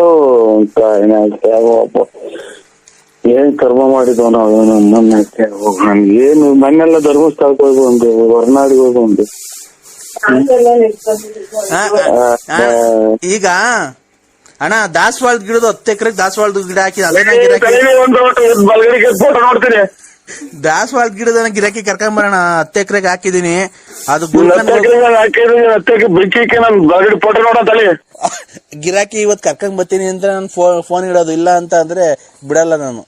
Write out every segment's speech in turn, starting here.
ಥೋ ಒಬ್ಬ ಏನ್ ಕರ್ಮ ಮಾಡಿದ್ವ ನಾವು ನಮ್ಮನ್ನ ನನ್ಗೆ ಏನು ಮನೆಲ್ಲ ಧರ್ಮಸ್ಥಳಕ್ಕೆ ಹೋಗಿ ಒಂದು ಹೊರನಾಡಿಗೆ ಹೋಗಿ ಒಂದು ಈಗ ಅಣ್ಣ ದಾಸವಾಳದ ಗಿಡದ ಹತ್ತು ಎಕರೆ ದಾಸವಾಳದ ಗಿಡ ಹಾಕಿ ಅದೇನ ನೋಡ್ತೀನಿ ಗಿಡದ ಗಿರಾಕಿ ಕರ್ಕೊಂಡ್ ಬರೋಣ ಹತ್ತು ಎಕರೆಗೆ ಹಾಕಿದೀನಿ. ಅದು ಗಿರಾಕಿ ಇವತ್ ಕರ್ಕೊಂಡ್ ಬರ್ತೀನಿ ಅಂತ ನಾನು ಫೋನ್ ಇಡೋದು ಇಲ್ಲ ಅಂತ ಅಂದ್ರೆ ಬಿಡಲ್ಲ ನಾನು.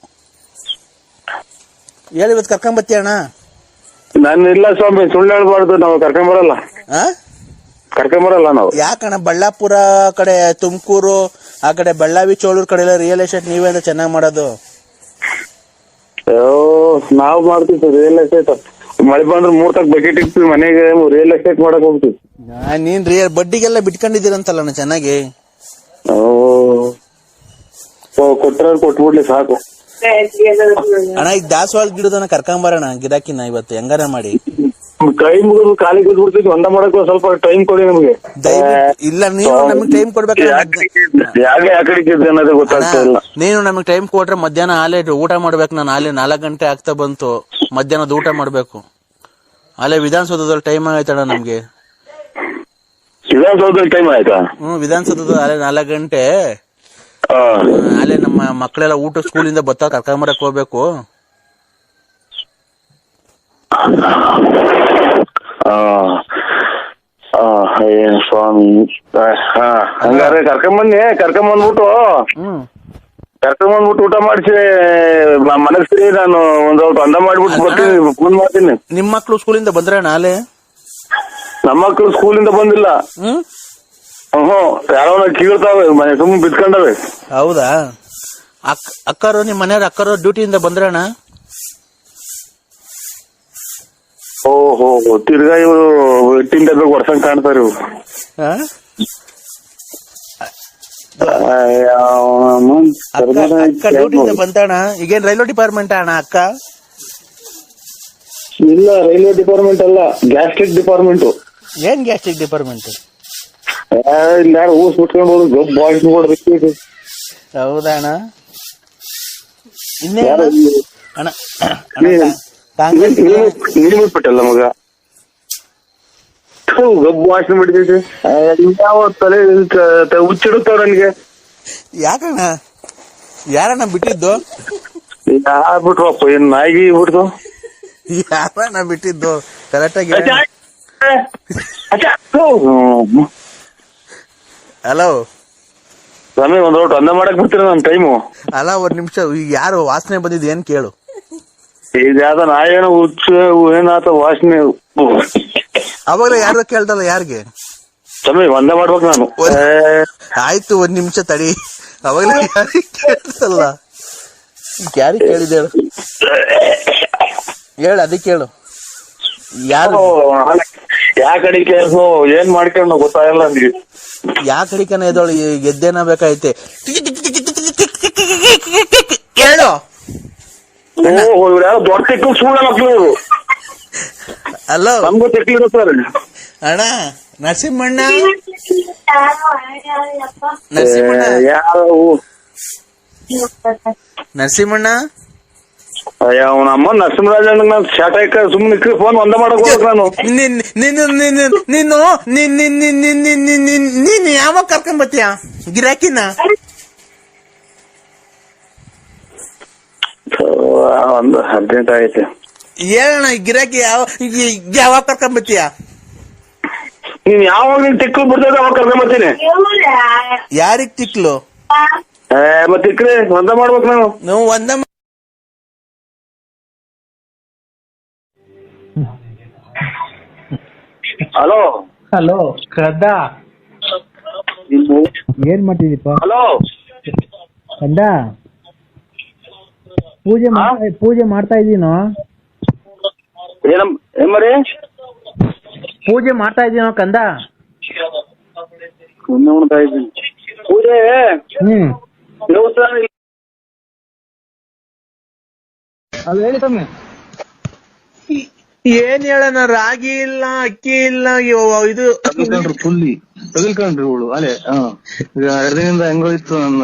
ಹೇಳಿ ಇವತ್ ಕರ್ಕೊಂಡ್ ಬರ್ತೀಯ ಅಣ್ಣ? ನಾನು ಇಲ್ಲ ಸ್ವಾಮಿ ಸುಳ್ಳು ಹೇಳ್ಬಾರ್ದು ನಾವು ಕರ್ಕೊಂಡ್ ಬರಲ್ಲ? ಕರ್ಕೊಂಡ್ ಬರಲ್ಲ ನಾವು. ಯಾಕಣ್ಣ ಬಳ್ಳಾಪುರ ಕಡೆ ತುಮಕೂರು ಆ ಕಡೆ ಬಳ್ಳಾವಿ ಚೋಳೂರ್ ಕಡೆ ಎಲ್ಲ ರಿಯಲ್ ಎಸ್ಟೇಟ್ ನೀವೇ ಅಂತ ಚೆನ್ನಾಗಿ ಮಾಡೋದು. ನಾವ್ ಮಾಡ್ತೀವಿ ಸರ್ ರಿಯಲ್ ಎಸ್ಟೇಟ್ ಮಳೆ ಬಂದ್ರೆ ಮೂರ್ ತಕ್ ಬಕೆಟ್ ಇಡ್ತೀವಿ ಮನೆಗೆ ರಿಯಲ್ ಎಸ್ಟೇಟ್ ಮಾಡಕ್ ಹೋಗ್ತೀವಿ. ನಾ- ನೀನ್ ರಿಯಲ್ ಬಡ್ಡಿಗೆಲ್ಲ ಬಿಟ್ಕೊಂಡಿದ್ದೀರಂತಲ್ಲ ಅಣ್ಣ ಚೆನ್ನಾಗಿ ಕೊಟ್ರ ಕೊಟ್ಬಿಡ್ಲಿ ಸಾಕು. ಅಣ್ಣ ಈಗ ದಾಸವಾಳ ಗಿಡದನ್ನ ಕರ್ಕೊಂಬರೋಣ ಗಿಡಕ್ಕಿನ್ನ ಇವತ್ತು ಹೆಂಗಾರ ಮಾಡಿ? ಕೈ ಮುಗಿದು ಕಾಲಿಗೆ ಬಿದ್ಬಿಡ್ತೀವಿ ಒಂದ ಮಾಡಕ್ ಸ್ವಲ್ಪ ಟೈಮ್ ಕೊಡಿ ನಮ್ಗೆ. ದಯವಿಟ್ಟು ಇಲ್ಲ ನೀವು ನಮಗೆ ಟೈಮ್ ಕೊಡ್ಬೇಕು ಯಾಕೆ ಯಾಕಡೆ ಇದ್ದೆ ಅನ್ನೋದು ಗೊತ್ತಾಗ್ತಾ ಇಲ್ಲ. ನೀನು ನಮಗೆ ಟೈಮ್ ಕೊಟ್ರೆ ಮಧ್ಯಾಹ್ನ ಆಲೆ ಊಟ ಮಾಡ್ಬೇಕು ನಾನು ಆಲೆ ನಾಲ್ಕು ಗಂಟೆ ಆಗ್ತಾ ಬಂತು ಮಧ್ಯಾಹ್ನದ ಊಟ ಮಾಡ್ಬೇಕು. ಅಲ್ಲೇ ವಿಧಾನಸೌಧದಲ್ಲಿ ಟೈಮ್ ಆಯ್ತಣ ನಮ್ಗೆ. ವಿಧಾನಸೌಧದಲ್ಲಿ ಟೈಮ್ ಆಯ್ತಾ? ಹ್ಮ್ ವಿಧಾನಸೌಧದ ಅಲ್ಲೇ ನಾಲ್ಕು ಗಂಟೆ. ಅಲ್ಲೇ ನಮ್ಮ ಮಕ್ಕಳೆಲ್ಲ ಊಟ ಸ್ಕೂಲಿಂದ ಬತ್ತಾ ಕರ್ಕೊಂಬರಕ್ ಹೋಗ್ಬೇಕು. ಏನ್ ಸ್ವಾಮಿ ಹಂಗಾರೆ ಕರ್ಕೊಂಬನ್ನಿ ಕರ್ಕೊಂಬಂದ್ಬಿಟ್ಟು ಕರ್ಕೊಂಬಂದ್ಬಿಟ್ಟು ಊಟ ಮಾಡಿಸಿ ಮನಸ್ಸಿ ನಾನು ಒಂದ್ ಸ್ವಲ್ಪ ಅಂದ ಮಾಡ್ಬಿಟ್ಟು ಬರ್ತೀನಿ ಫೋನ್ ಮಾಡ್ತೀನಿ. ನಿಮ್ ಮಕ್ಳು ಸ್ಕೂಲಿಂದ ಬಂದ್ರೆ ನಾಳೆ ನಮ್ಮ ಮಕ್ಕಳು ಸ್ಕೂಲಿಂದ ಬಂದಿಲ್ಲ. ಹ್ಮ್. ಯಾರೋ ಕೀಳ್ತಾವೆ ಮನೆ ಸುಮ್ಮನೆ ಬಿತ್ಕೊಂಡವೆ. ಹೌದಾ? ಅಕ್ ಅಕ್ಕರು ನಿಮ್ ಮನೆಯವ್ರ ಅಕ್ಕರು ಡ್ಯೂಟಿಯಿಂದ ಬಂದ್ರಣ್ಣ ಓಹೋ ತಿರ್ಗಾ ಇವರು ಟಿನ್ ಡಬ್ಬೆ ಹೊಡ್ಸಂಗ್ ಕಾಣ್ತಾರ? ಅಯ್ಯೋ, ಅಕ್ಕ ಡ್ಯೂಟಿಯಿಂದ ಬಂತಣ್ಣ ಈಗೇನ್ ರೈಲ್ವೆ ಡಿಪಾರ್ಟ್ಮೆಂಟ್ ಅಣ್ಣ ಅಕ್ಕ? ಇಲ್ಲ ರೈಲ್ವೆ ಡಿಪಾರ್ಟ್ಮೆಂಟ್ ಅಲ್ಲ ಗ್ಯಾಸ್ಟ್ರಿಕ್ ಡಿಪಾರ್ಟ್ಮೆಂಟ್ ಏನ್ ಗ್ಯಾಸ್ಟ್ರಿಕ್ ಡಿಪಾರ್ಟ್ಮೆಂಟ್ ಇಲ್ಲ ಯಾರು ಊಸ್ ಬಿಟ್ಕೊಂಡು ಹೋದ್ರು ಗಬ್ ಬಾಯ್ಸ್ ನೋಡ್ಬೇಕು ಹೌದಾ ಅಣ್ಣ? ಇನ್ನೇ ಅಣ್ಣ. ಕಾಂಗ್ರೆಸ್ ನೀನು ಬಿಟ್ಬಿಟ್ಟಲ್ಲ ಮಗ. ಥು, ಗಬ್ ವಾಸನೆ ಬಿಡ್ತೈತೆ ಯಾವ ತಲೆ ಹುಚ್ಚಿಡುತ್ತಾವ ನನಗೆ. ಯಾಕಣ್ಣ? ಯಾರಣ್ಣ ಬಿಟ್ಟಿದ್ದು? ಯಾರ್ಬಿಟ್ರಪ್ಪ ಏನ್ ನಾಯಿಗೆ ಬಿಡ್ತು ಯಾರಣ್ಣ ಬಿಟ್ಟಿದ್ದು? ಕರೆಕ್ಟಾಗಿ ಹಲೋ ಸ್ವಾಮಿ ಒಂದ್ ರೋಟ್ ಅಂದ ಮಾಡಕ್ ಬಿಡ್ತೀರ ನನ್ ಟೈಮು ಅಲ್ಲ ಒಂದ್ ನಿಮಿಷ ಈಗ ಯಾರು ವಾಸನೆ ಬಂದಿದ್ದು ಏನ್ ಕೇಳು. ಇದು ನಾ ನಾಯೇನೋ ಹುಚ್ಚ ಏನಾತ ವಾಸನೆ ಅವಾಗ ಯಾರು ಕೇಳ್ದಲ್ಲ ಯಾರಿಗೆ ತಮ್ಮಿ ಒಂದೇ ಮಾಡ್ಬೇಕು ನಾನು ಆಯ್ತು ಒಂದ್ ನಿಮಿಷ ತಡಿ ಅವಾಗಲೇ ಯಾರಿಗೆ ಕೇಳ್ತಲ್ಲ ಯಾರಿಗೆ ಕೇಳಿದೆ ಹೇಳು ಹೇಳು ಅದಕ್ಕೆ ಹೇಳು ಯಾರು ಯಾ ಕಡೆ ಕೆಲಸ ಏನ್ ಮಾಡ್ಕೊಂಡು ಗೊತ್ತಾಗಲ್ಲ ನನಗೆ ಯಾ ಕಡಿಕನ ಎದೋಳು ಗೆದ್ದೇನ ಬೇಕಾಯ್ತೆ ಹೇಳು ದೊಡ್ಡ ನಮ್ಗೂ ಅಣ್ಣ ನರಸಿಂಹಣ್ಣ ನರಸಿಂಹಣ್ಣ ಯಾವ ನರಸಿಂಹಣ್ಣ ಅವನಮ್ಮ ಸುಮ್ಮನೆ ಫೋನ್ ಒಂದ ಮಾಡಕ್ ನಾನು ನಿನ್ನ ನಿನ್ನ ನಿನ್ನ ನಿನ್ನ ನಿನ್ನ ಯಾವಾಗ ಕರ್ಕೊಂಡ್ ಬರ್ತೀಯ ಗಿರಾಕಿನ ಒಂದು ಅರ್ಜೆಂಟ್ ಆಗೈತೆ ಹೇಳಣ್ಣ ಈ ಗಿರಾಕಿ ಯಾವ ಈ- ಯಾವಾಗ ಕರ್ಕೊಂಡ್ ಬರ್ತೀಯ? ನೀನ್ ಯಾವಾಗ ನೀನ್ ತೆಕ್ಕು ಬಿಡ್ತದ ಅವಾಗ ಕರ್ಕೊಂಡ್ ಬರ್ತೀನಿ. ಯಾರಿಗ್ ತಿಕ್ಲು ಏ, ಮತ್ತೆ ಇಕ್ರೆ ಒಂದ ಮಾಡ್ಬೇಕು ನಾನು ನೀವು ಒಂದ ಹಲೋ? ಹಲೋ ಶ್ರದ್ಧಾ. ಏನ್ ಮಾಡ್ತಿದೀಪ ಹಲೋ? ಕಂದ ಪೂಜೆ ಮಾಡ್ತಾ ಪೂಜೆ ಮಾಡ್ತಾ ಇದೀನೋ ಏನಮ್ ಏಮರಿ ಪೂಜೆ ಮಾಡ್ತಾ ಇದೀನೋ ಕಂದ? ಸುಮ್ಮನೆ ಉಣ್ತಾ ಇದ್ದೀನಿ. ಪೂಜೆ? ಹ್ಮ್. ದೇವಸ್ಥಾನ ಇಲ್ಲ. ಅದು ಹೇಳಿ ತಮ್ಮಿ ಏನ್ ಹೇಳಣ ರಾಗಿ ಇಲ್ಲ ಅಕ್ಕಿ ಇಲ್ಲ ಇವ್- ಇದು ಫುಲ್ಲಿ ತಗಲ್ಕಂಡ್ರಿ ಇವಳು ಅಲೆ ಹಾ. ಹೆಂಗೋ ಇತ್ತು ನನ್ನ